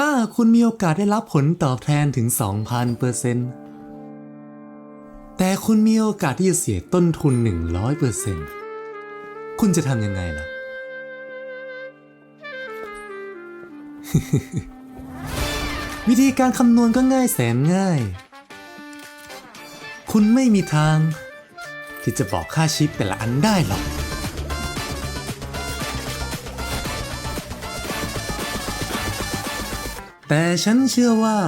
ถ้าคุณมีโอกาสได้รับผลตอบแทนถึง 2,000เปอร์เซ็นต์แต่คุณมีโอกาสที่จะเสียต้นทุน 100เปอร์เซ็นต์คุณจะทำยังไงล่ะ วิธีการคำนวณก็ง่ายแสนง่าย คุณไม่มีทาง ที่จะบอกค่าชิปแต่ละอันได้หรอก แต่ฉันเชื่อว่า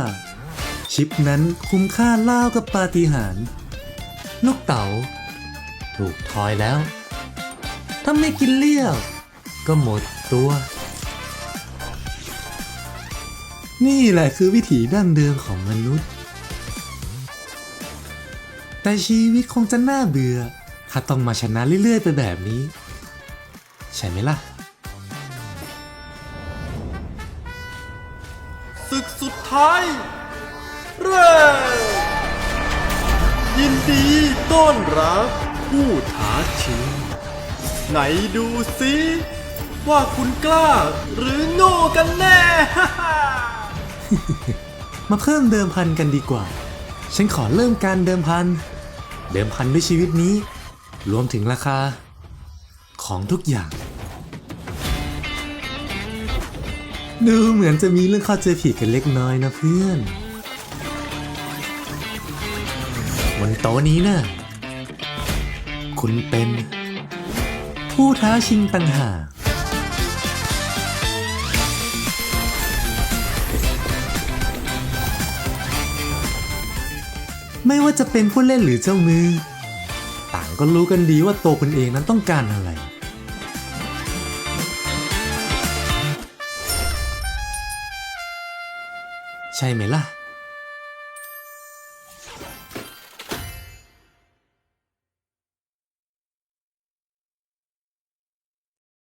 ชิปนั้นคุ้มค่าเล่ากับปาฏิหาริย์ลูกเต๋าถูกทอยแล้ว ถ้าไม่กินเลี้ยว ก็หมดตัว นี่แหละคือวิถีดั้งเดิมของมนุษย์ แต่ชีวิตคงจะน่าเบื่อ ถ้าต้องมาชนะเรื่อยๆไปแบบนี้ ใช่ไหมล่ะ ศึกสุดท้าย เริ่มยินดีต้อนรับ ผู้ท้าชิง ไหนดูสิว่าคุณกล้าหรือโง่กันแน่ มาเพิ่มเดิมพันกันดีกว่า ฉันขอเริ่มการเดิมพัน เดิมพันด้วยชีวิตนี้ รวมถึงราคา ของทุกอย่าง ดูเหมือนจะมีเรื่องเข้าใจผิดกันเล็กน้อยนะเพื่อนบนโต๊ะนี้นะ่ะคุณเป็น ผู้ท้าชิงต่างหากไม่ว่าจะเป็นผู้เล่นหรือเจ้ามือ ต่างก็รู้กันดีว่าตัวคนเองนั้นต้องการอะไร ใช่ไหมล่ะ